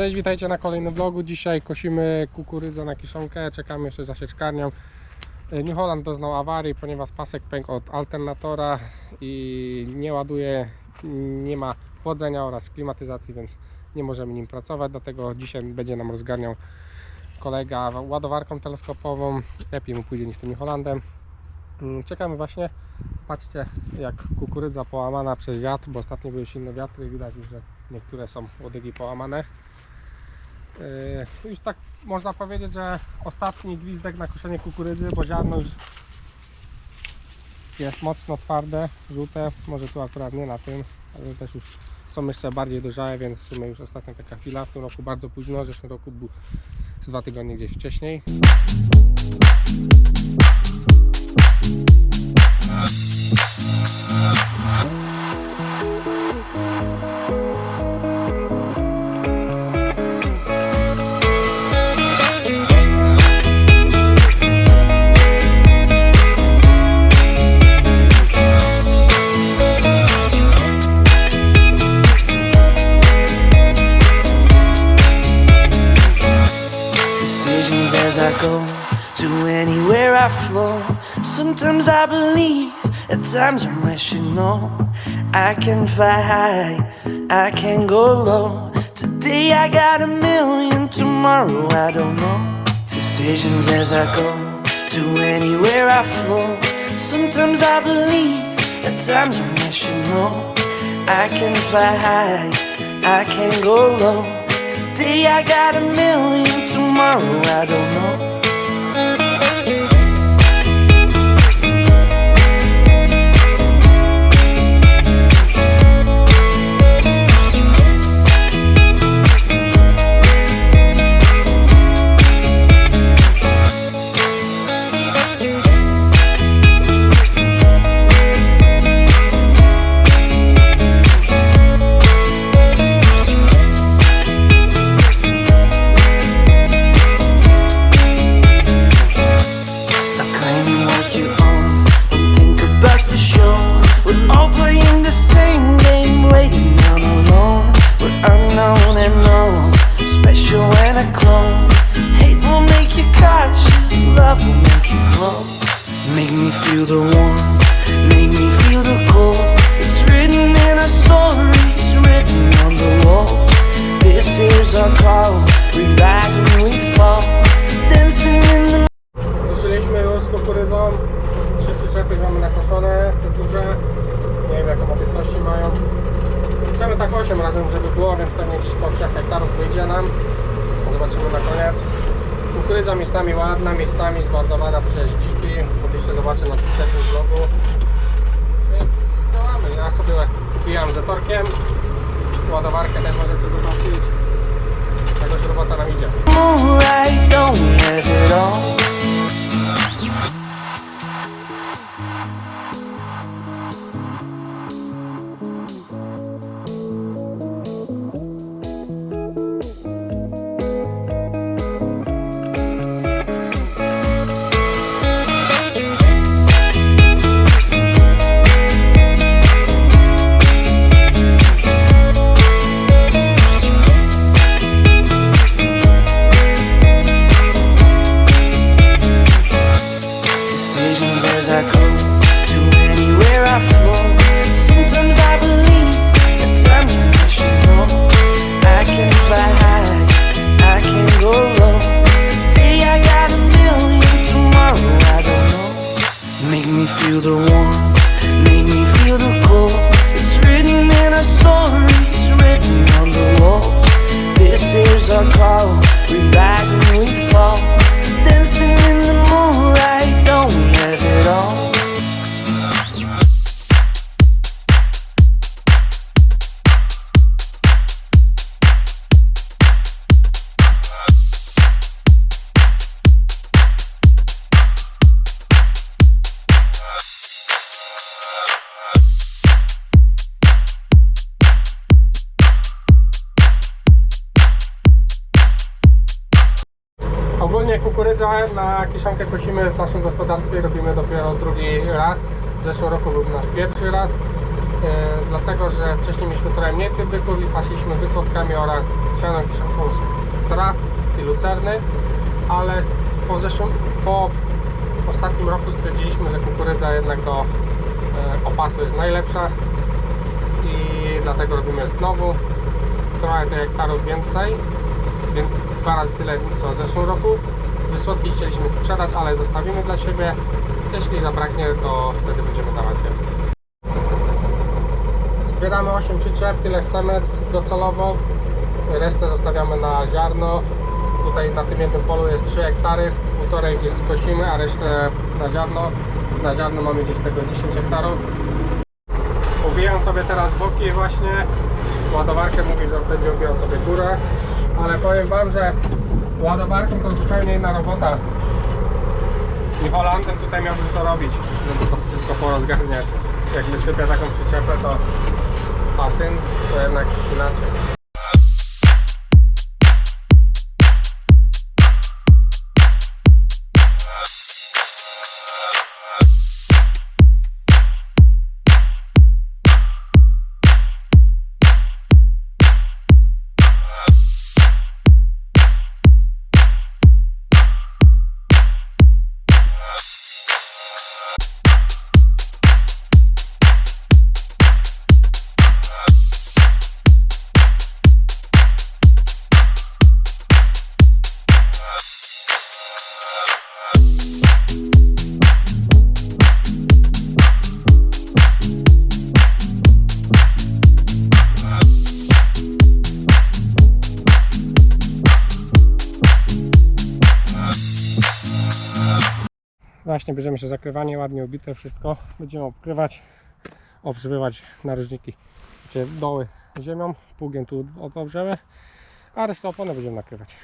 Cześć, witajcie na kolejnym vlogu. Dzisiaj kosimy kukurydzę na kiszonkę, czekamy jeszcze za sieczkarnią. E, New Holland doznał awarii, ponieważ pasek pękł od alternatora i nie ładuje, nie ma chłodzenia oraz klimatyzacji, więc nie możemy nim pracować, dlatego dzisiaj będzie nam rozgarniał kolega ładowarką teleskopową. Lepiej mu pójdzie niż tym New Hollandem. Mm, Czekamy właśnie. Patrzcie jak kukurydza połamana przez wiatr, bo ostatnio były silne wiatry, widać już, że niektóre są łodygi połamane. Yy, Już tak można powiedzieć, że ostatni gwizdek na koszenie kukurydzy, bo ziarno już jest mocno twarde, żółte, może tu akurat nie na tym, ale też już są jeszcze bardziej dojrzałe, więc w sumie już ostatnia taka chwila, w tym roku bardzo późno, w zeszłym roku był z dwa tygodnie gdzieś wcześniej. I go to anywhere I flow. Sometimes I believe, at times I'm rational. I can fly high, I can go low. Today I got a million, tomorrow I don't know. Decisions as I go to anywhere I flow. Sometimes I believe, at times I'm rational. I can fly high, I can go low. Today I got a million, tomorrow I don't know. Me feel the warmth, make me feel the cold. It's written in written on the walls. This is our call. We rise and we fall, dancing in the Ruszyliśmy już z kukurydzą. Trzy przyczepy mamy nakoszone, te duże. Nie wiem jaką objętości mają. Chcemy tak 8 razem, żeby było, więc pewnie gdzieś po 3 hektarów wyjdzie nam. Zobaczymy na koniec. Kukurydza miejscami ładna, miejscami zmarnowana przez dziki. Mogliście zobaczyć na poprzednim vlogu. Więc działamy. Ja sobie kupijam zetorkiem. Ładowarkę też możecie zobaczyć. Jakoś robota nam idzie. Feel the warmth, make me feel the cold. It's written in our stories, written on the walls. This is our call, we rise and we fall. Ogólnie kukurydzę na kiszonkę kosimy w naszym gospodarstwie, robimy dopiero drugi raz. W zeszłym roku był nasz pierwszy raz. dlatego że wcześniej mieliśmy trochę mniej tych byków i pasiliśmy wysłodkami oraz sianą kiszonką z traw i lucerny, ale po zeszłym, po ostatnim roku stwierdziliśmy, że kukurydza jednak do e, opasu jest najlepsza i dlatego robimy znowu trochę tych hektarów więcej, więc dwa razy tyle co w zeszłym roku. Wysłodki chcieliśmy sprzedać, ale zostawimy dla siebie. Jeśli zabraknie, to wtedy będziemy dawać je. Zbieramy 8 przyczep, tyle chcemy docelowo. Resztę zostawiamy na ziarno. Tutaj na tym jednym polu jest 3 hektary, z półtorej gdzieś skosimy, a resztę na ziarno. Na ziarno mamy gdzieś tego 10 hektarów. Ubijam sobie teraz boki właśnie. Ładowarkę mówi, że będzie ubijał sobie górę. Ale powiem Wam, że ładowarką to zupełnie inna robota. I Holandem tutaj miałbym to robić, żeby to wszystko porozgarniać. Jak wysypię taką przyczepę, to a tym to jednak inaczej. Właśnie bierzemy się zakrywanie, ładnie obite wszystko. Będziemy obkrywać, obżywywać narożniki, gdzie doły ziemią, pługiem tu odobrzemy, a resztę opony będziemy nakrywać.